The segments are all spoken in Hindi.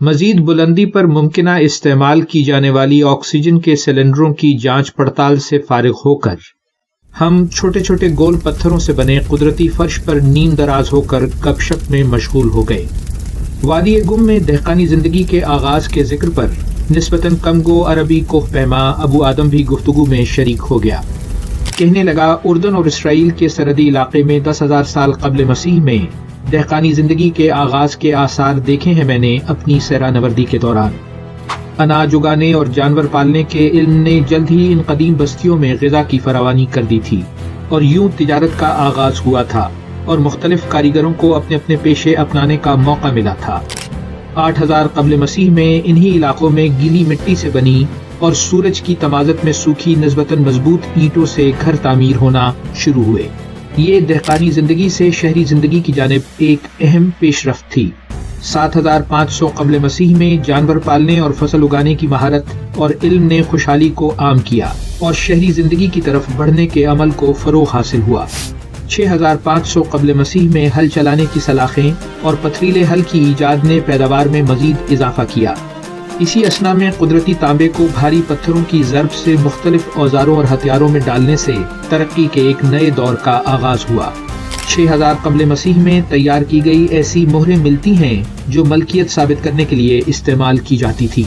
मजीद बुलंदी पर मुमकिन इस्तेमाल की जाने वाली ऑक्सीजन के सिलेंडरों की जाँच पड़ताल से फारिग होकर, हम छोटे छोटे गोल पत्थरों से बने कुदरती फर्श पर नींद दराज होकर गपशप में मशगूल हो गए। वादी गुम में दहकानी ज़िंदगी के आगाज़ के ज़िक्र पर नस्बता कम गो अरबी कोह पैमा अबू आदम भी गुफ्तगु में शरीक हो गया। कहने लगा, उर्दन और इसराइल के सरहदी इलाके में दस हज़ार साल कबल मसीह में दहकानी ज़िंदगी के आगाज़ के आसार देखे हैं मैंने अपनी सैरा नवर्दी के दौरान। अनाज उगाने और जानवर पालने के इल्म ने जल्द ही इन कदीम बस्तियों में गजा की फरावानी कर दी थी और यूँ तिजारत का आगाज़ हुआ था और मुख्तलिफ़ कारीगरों को अपने अपने पेशे अपनाने का मौका मिला था। आठ हज़ार कबल मसीह में इन्हीं इलाकों में गीली मिट्टी से बनी और सूरज की तमाजत में सूखी नस्बता मज़बूत ईंटों से घर तामीर होना शुरू हुए। ये दहकानी ज़िंदगी से शहरी ज़िंदगी की जानब एक अहम पेशरफ थी। सात हज़ार पाँच सौ कबल मसीह में जानवर पालने और फ़सल उगाने की महारत और इल्म ने खुशहाली को आम किया और शहरी ज़िंदगी की तरफ़ बढ़ने के अमल को फरोग हासिल हुआ। छह हज़ार पाँच सौ कबल मसीह में हल चलाने की सलाखें और पथरीले हल की ईजाद ने पैदावार में मजीद इजाफा किया। इसी असना में कुदरती तांबे को भारी पत्थरों की जरब से मुख्तलिफ़ औजारों और हथियारों में डालने से तरक्की के एक नए दौर का आगाज़ हुआ। छह हज़ार कबल मसीह में तैयार की गई ऐसी मोहरें मिलती हैं जो मलकियत साबित करने के लिए इस्तेमाल की जाती थी।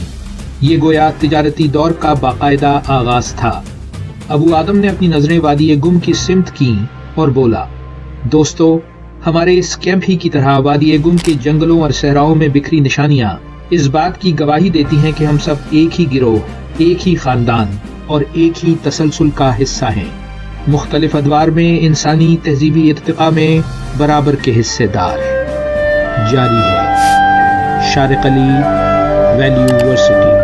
ये गोया तजारती दौर का बाकायदा आगाज़ था। अबू आदम ने अपनी नज़रें वादी गुम की सिमत की और बोला, दोस्तों, हमारे इस कैंप ही की तरह वादी गुम के जंगलों और सहराओं में बिखरी निशानियाँ इस बात की गवाही देती हैं कि हम सब एक ही गिरोह, एक ही खानदान और एक ही तसलसल का हिस्सा हैं। मुख्तलिफ़ अदवार में इंसानी तहजीबी इरतका में बराबर के हिस्सेदार हैं। जारी है शारक अली वैल्यूवर्सिटी